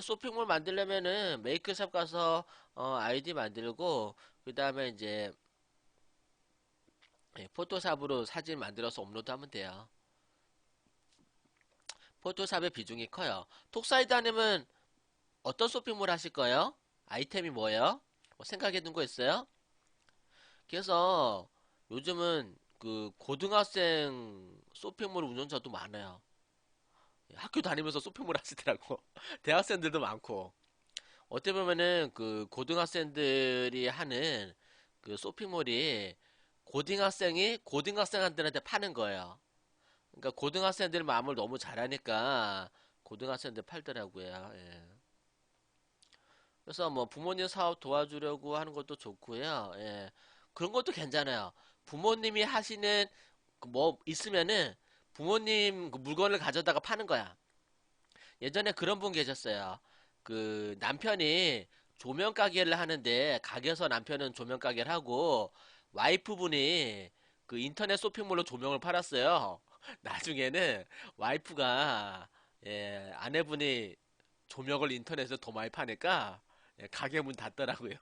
쇼핑몰 만들려면은 메이크샵 가서 어, 아이디 만들고 그 다음에 이제 예, 포토샵으로 사진 만들어서 업로드하면 돼요. 포토샵의 비중이 커요. 톡사이드님은 어떤 쇼핑몰 하실 거예요? 아이템이 뭐예요? 뭐 생각해 둔 거 있어요? 그래서 요즘은 그 고등학생 쇼핑몰 운영자도 많아요. 학교 다니면서 쇼핑몰 하시더라고. 대학생들도 많고. 어떻게 보면은 그 고등학생들이 하는 그 쇼핑몰이 고등학생이 고등학생한테한테 파는 거예요. 그러니까 고등학생들 마음을 너무 잘하니까 고등학생들 팔더라고요. 예. 그래서 뭐 부모님 사업 도와주려고 하는 것도 좋고요. 예. 그런 것도 괜찮아요. 부모님이 하시는 그뭐 있으면은 부모님 그 물건을 가져다가 파는 거야. 예전에 그런 분 계셨어요. 그 남편이 조명 가게를 하는데 가게에서 남편은 조명 가게를 하고 와이프분이 그 인터넷 쇼핑몰로 조명을 팔았어요. 나중에는 와이프가 예, 아내분이 조명을 인터넷에서 더 많이 파니까 예, 가게 문 닫더라고요.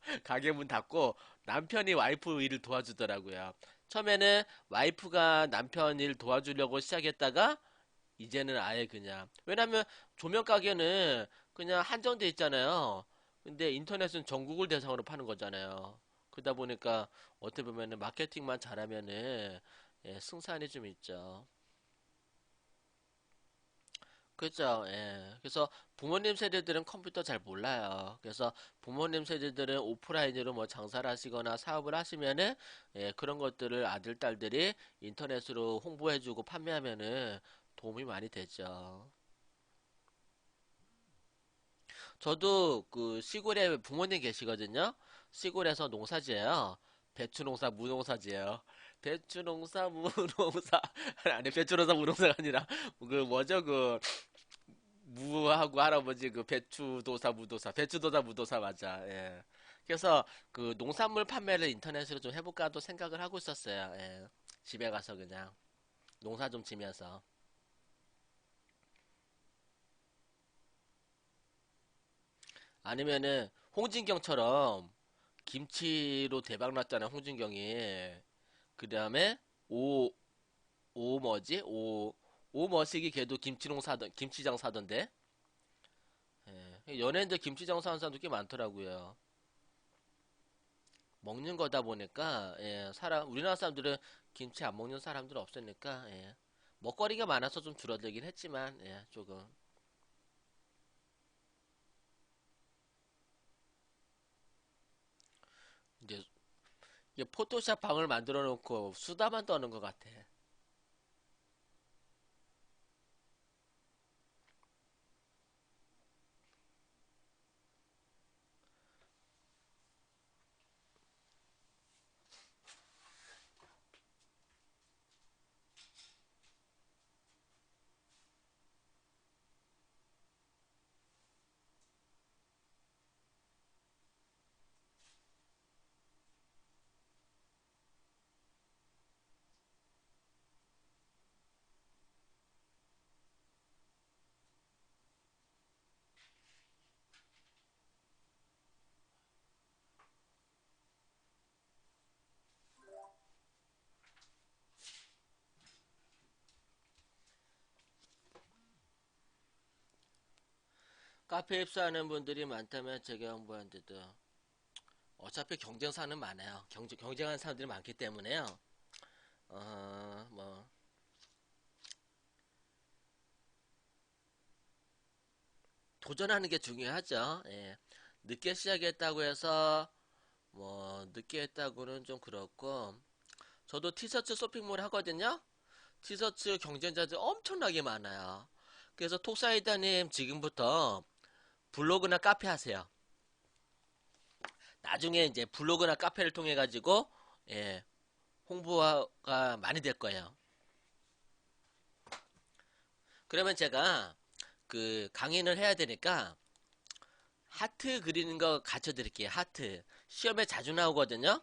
가게 문 닫고 남편이 와이프 일을 도와주더라고요. 처음에는 와이프가 남편 일 도와주려고 시작했다가 이제는 아예 그냥 왜냐면 조명 가게는 그냥 한정돼 있잖아요. 근데 인터넷은 전국을 대상으로 파는 거잖아요. 그러다 보니까 어떻게 보면은 마케팅만 잘하면은 예, 승산이 좀 있죠. 그죠, 예. 그래서 부모님 세대들은 컴퓨터 잘 몰라요. 그래서 부모님 세대들은 오프라인으로 뭐 장사를 하시거나 사업을 하시면은, 예, 그런 것들을 아들, 딸들이 인터넷으로 홍보해주고 판매하면은 도움이 많이 되죠. 저도 그 시골에 부모님 계시거든요. 시골에서 농사지어요. 배추 농사, 무 농사지어요. 배추 농사, 무 농사, 아니, 배추 농사, 무 농사가 아니라, 그 뭐죠, 그, 무하고 할아버지 그 배추도사 무도사. 배추도사 무도사 맞아. 예. 그래서 그 농산물 판매를 인터넷으로 좀 해볼까도 생각을 하고 있었어요. 예. 집에 가서 그냥 농사 좀 지면서. 아니면은 홍진경처럼 김치로 대박 났잖아요 홍진경이. 그 다음에 오 오 뭐지? 오 오머시기 걔도 김치농 사던 김치장 사던데 예, 연예인들 김치장 사는 사람도 꽤 많더라고요 먹는 거다 보니까 예, 사람 우리나라 사람들은 김치 안 먹는 사람들 없으니까 예. 먹거리가 많아서 좀 줄어들긴 했지만 예, 조금 이제 포토샵 방을 만들어 놓고 수다만 떠는 것 같아. 카페 입사하는 분들이 많다면 홍보하는데도 어차피 경쟁사는 많아요. 경쟁, 경쟁하는 사람들이 많기 때문에요. 어, 뭐, 도전하는 게 중요하죠. 예. 늦게 시작했다고 해서, 뭐, 늦게 했다고는 좀 그렇고, 저도 티셔츠 쇼핑몰 하거든요? 티셔츠 경쟁자들 엄청나게 많아요. 그래서 톡사이다님 지금부터 블로그나 카페 하세요. 나중에 이제 블로그나 카페를 통해 가지고, 예, 홍보가 많이 될 거예요. 그러면 제가 그 강의를 해야 되니까 하트 그리는 거 가르쳐 드릴게요. 하트. 시험에 자주 나오거든요.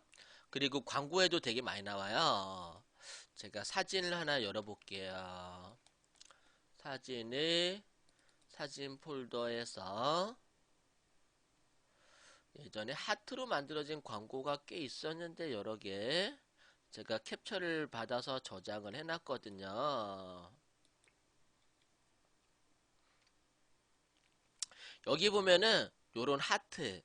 그리고 광고에도 되게 많이 나와요. 제가 사진을 하나 열어볼게요. 사진을, 사진 폴더에서 예전에 하트로 만들어진 광고가 꽤 있었는데 여러 개 제가 캡처를 받아서 저장을 해놨거든요. 여기 보면은 요런 하트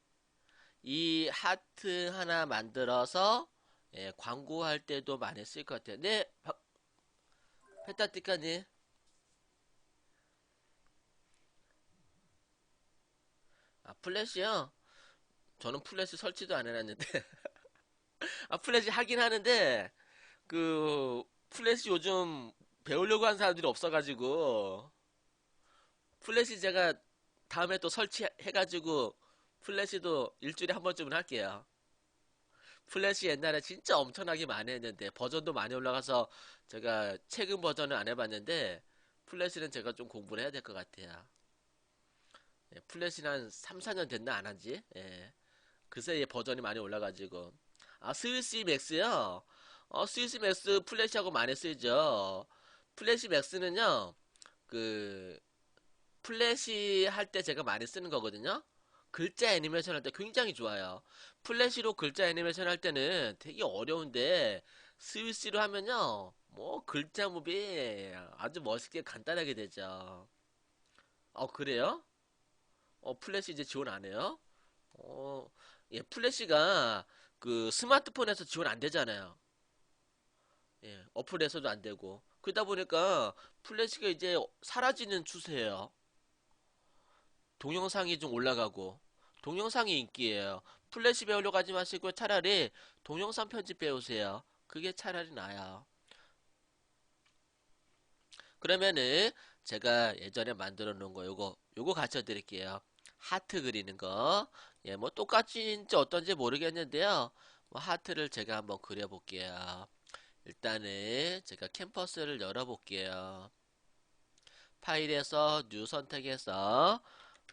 이 하트 하나 만들어서 예, 광고할 때도 많이 쓸 것 같아요. 네, 페타티카님. 아, 플래시요? 저는 플래시 설치도 안 해놨는데. 아, 플래시 하긴 하는데, 그, 플래시 요즘 배우려고 하는 사람들이 없어가지고, 플래시 제가 다음에 또 설치해가지고, 플래시도 일주일에 한 번쯤은 할게요. 플래시 옛날에 진짜 엄청나게 많이 했는데, 버전도 많이 올라가서 제가 최근 버전은 안 해봤는데, 플래시는 제가 좀 공부를 해야 될 것 같아요. 예, 플래시는 한 3, 4년 됐나 안 한지? 예. 그 사이에 버전이 많이 올라가지고. 아, 스위스 맥스요? 어, 스위스 맥스 플래시하고 많이 쓰이죠. 플래시 맥스는요, 그, 플래시 할 때 제가 많이 쓰는 거거든요. 글자 애니메이션 할 때 굉장히 좋아요. 플래시로 글자 애니메이션 할 때는 되게 어려운데, 스위스로 하면요, 뭐, 글자 무비 아주 멋있게 간단하게 되죠. 어, 그래요? 어, 플래시 이제 지원 안 해요? 어, 예, 플래시가 그 스마트폰에서 지원 안 되잖아요. 예, 어플에서도 안 되고. 그러다 보니까 플래시가 이제 사라지는 추세예요. 동영상이 좀 올라가고. 동영상이 인기예요. 플래시 배우려고 하지 마시고 차라리 동영상 편집 배우세요. 그게 차라리 나아요. 그러면은 제가 예전에 만들어 놓은 거 요거 요거 가르쳐 드릴게요. 하트 그리는 거. 예, 뭐 똑같이인지 어떤지 모르겠는데요. 뭐 하트를 제가 한번 그려 볼게요. 일단은 제가 캠퍼스를 열어 볼게요. 파일에서 뉴 선택해서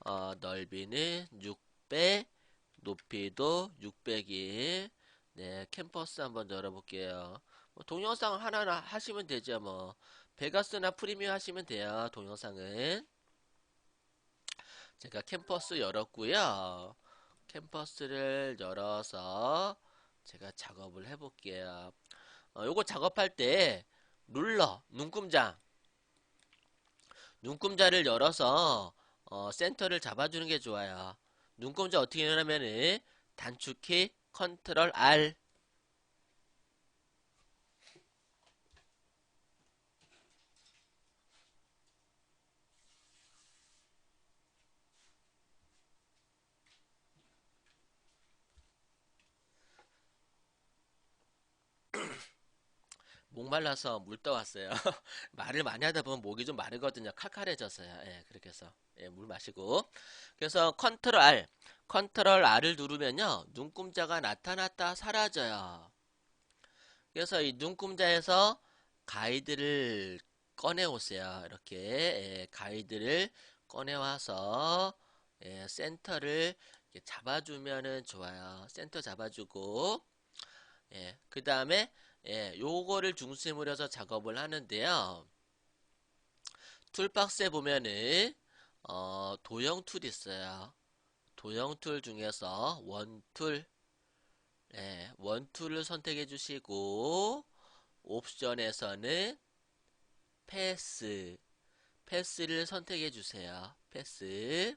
어, 넓이는 600, 높이도 600이 네, 캠퍼스 한번 열어 볼게요. 뭐 동영상 하나 하시면 되죠, 뭐. 베가스나 프리미어 하시면 돼요, 동영상은. 제가 캠퍼스 열었고요. 캠퍼스를 열어서 제가 작업을 해볼게요. 어, 요거 작업할 때 룰러, 눈금자, 눈금자를 열어서 어, 센터를 잡아주는 게 좋아요. 눈금자 어떻게 하냐면은 단축키 컨트롤 R 목말라서 물 떠왔어요. 말을 많이 하다 보면 목이 좀 마르거든요. 칼칼해져서요. 예, 그렇게 해서 예, 물 마시고. 그래서 컨트롤 R, 컨트롤 R을 누르면요, 눈금자가 나타났다 사라져요. 그래서 이 눈금자에서 가이드를 꺼내 오세요. 이렇게 예, 가이드를 꺼내 와서 예, 센터를 잡아주면은 좋아요. 센터 잡아주고 예, 그 다음에 예, 요거를 중심으로 해서 작업을 하는데요. 툴박스에 보면은 어, 도형 툴 있어요. 도형 툴 중에서 원툴 예, 원툴을 선택해 주시고 옵션에서는 패스 패스를 선택해 주세요. 패스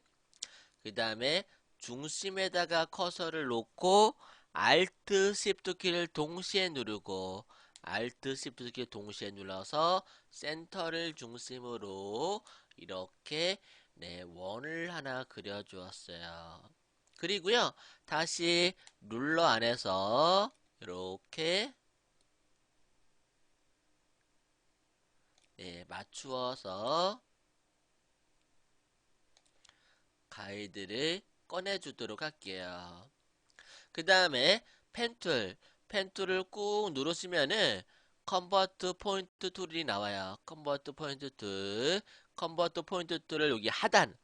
그 다음에 중심에다가 커서를 놓고 Alt Shift 키를 동시에 누르고 Alt Shift 키 동시에 눌러서 센터를 중심으로 이렇게 네, 원을 하나 그려 주었어요. 그리고요. 다시 룰러 안에서 이렇게 네, 맞추어서 가이드를 꺼내 주도록 할게요. 그 다음에 펜툴 펜툴을 꾹 누르시면은 컨버트 포인트 툴이 나와요. 컨버트 포인트 툴 컨버트 포인트 툴을 여기 하단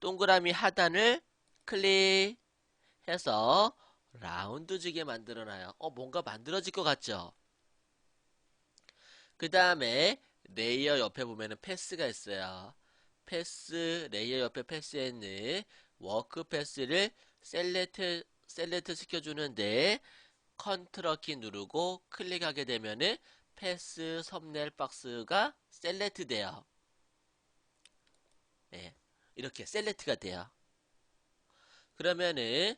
동그라미 하단을 클릭해서 라운드지게 만들어놔요. 어 뭔가 만들어질 것 같죠? 그 다음에 레이어 옆에 보면은 패스가 있어요. 패스 레이어 옆에 패스했는 워크 패스를 셀렉트 셀렉트 시켜주는데 컨트롤 키 누르고 클릭하게 되면은 패스 섭넬 박스가 셀렉트 돼요. 네, 이렇게 셀렉트가 돼요. 그러면은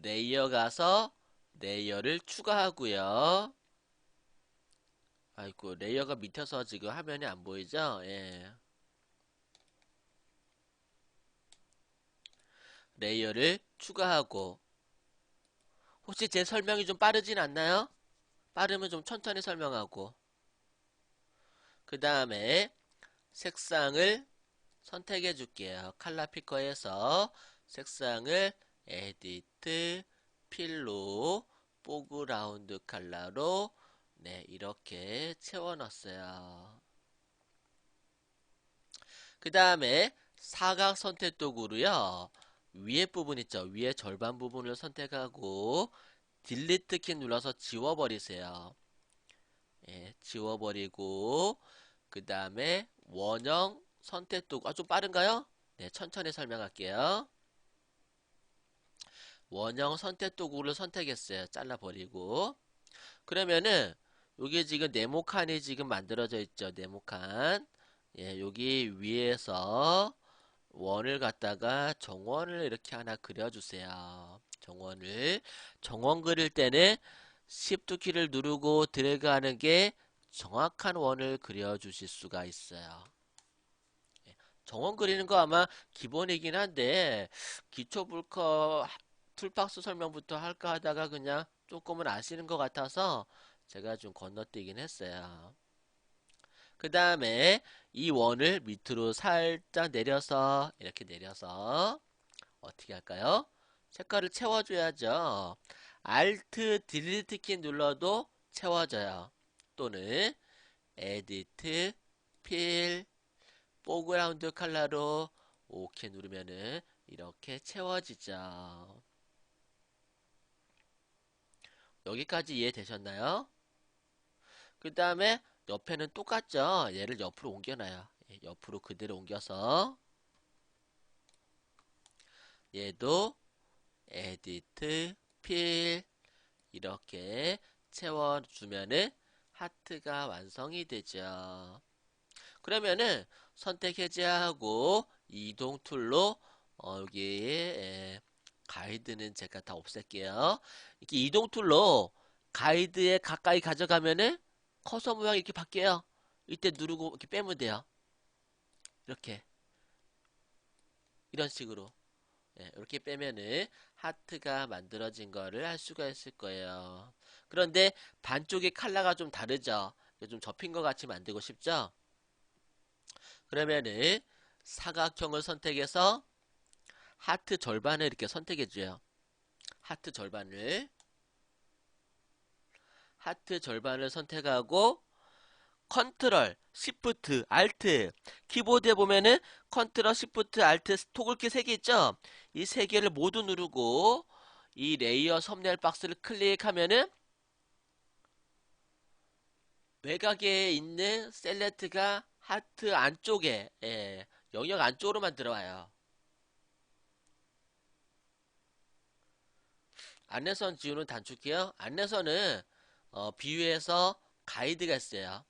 레이어 가서 레이어를 추가하고요. 아이고 레이어가 밑에서 지금 화면이 안 보이죠? 예. 레이어를 추가하고 혹시 제 설명이 좀 빠르진 않나요? 빠르면 좀 천천히 설명하고 그 다음에 색상을 선택해 줄게요. 칼라 피커에서 색상을 에디트 필로 포그라운드 칼라로 네 이렇게 채워 넣었어요. 그 다음에 사각 선택 도구로요. 위에 부분 있죠. 위에 절반 부분을 선택하고 딜리트 키 눌러서 지워버리세요. 예, 지워버리고 그 다음에 원형 선택 도구 아, 좀 빠른가요? 네, 천천히 설명할게요. 원형 선택 도구를 선택했어요. 잘라버리고 그러면은 여기 지금 네모칸이 지금 만들어져 있죠. 네모칸 예, 여기 위에서 원을 갖다가 정원을 이렇게 하나 그려주세요. 정원을 정원 그릴 때는 Shift 키를 누르고 드래그 하는 게 정확한 원을 그려주실 수가 있어요. 예, 정원 그리는 거 아마 기본이긴 한데 기초 불커 툴박스 설명부터 할까 하다가 그냥 조금은 아시는 것 같아서 제가 좀 건너뛰긴 했어요. 그 다음에 이 원을 밑으로 살짝 내려서 이렇게 내려서 어떻게 할까요? 색깔을 채워줘야죠. Alt 딜리트 키 눌러도 채워져요. 또는 에디트 필 포그라운드 컬러로 OK 누르면은 이렇게 채워지죠. 여기까지 이해되셨나요? 그 다음에 옆에는 똑같죠. 얘를 옆으로 옮겨놔요. 예, 옆으로 그대로 옮겨서 얘도 에디트 필 이렇게 채워주면은 하트가 완성이 되죠. 그러면은 선택 해제하고 이동 툴로 어, 여기 에, 가이드는 제가 다 없앨게요. 이렇게 이동 툴로 가이드에 가까이 가져가면은 커서 모양이 이렇게 바뀌어요. 이때 누르고 이렇게 빼면 돼요. 이렇게 이런 식으로 예, 이렇게 빼면은 하트가 만들어진 거를 할 수가 있을 거예요. 그런데 반쪽의 칼라가 좀 다르죠. 좀 접힌 것 같이 만들고 싶죠? 그러면은 사각형을 선택해서 하트 절반을 이렇게 선택해 줘요. 하트 절반을 하트 절반을 선택하고 컨트롤, 시프트, 알트 키보드에 보면은 컨트롤, 시프트, 알트 토글키 3개 있죠? 이세 개를 모두 누르고 이 레이어 섭네일 박스를 클릭하면은 외곽에 있는 셀렉트가 하트 안쪽에 예, 영역 안쪽으로만 들어와요. 안내선 지우는 단축키요. 안내선은 어, 비유해서 가이드가 있어요.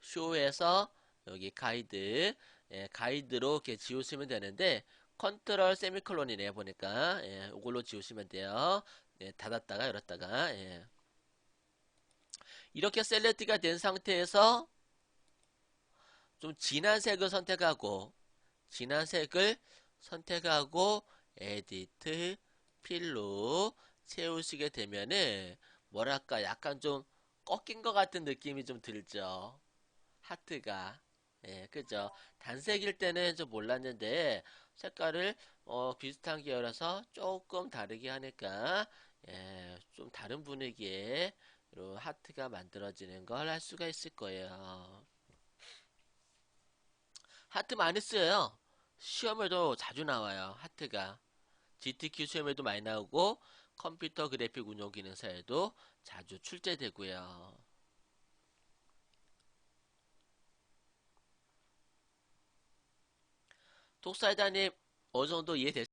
쇼에서 여기 가이드 예, 가이드로 이렇게 지우시면 되는데 컨트롤 세미콜론이네 보니까 예, 이걸로 지우시면 돼요. 예, 닫았다가 열었다가 예. 이렇게 셀렉트가 된 상태에서 좀 진한 색을 선택하고 진한 색을 선택하고 에디트 필로 채우시게 되면은 뭐랄까 약간 좀 꺾인 것 같은 느낌이 좀 들죠. 하트가 예, 그죠. 단색일 때는 좀 몰랐는데 색깔을 어, 비슷한 계열에서 조금 다르게 하니까 예, 좀 다른 분위기의 하트가 만들어지는 걸 할 수가 있을 거예요. 하트 많이 써요. 시험에도 자주 나와요. 하트가. GTQ 시험에도 많이 나오고 컴퓨터 그래픽 운용 기능사에도 자주 출제되고요. 톡사이다님 어느 정도 이해됐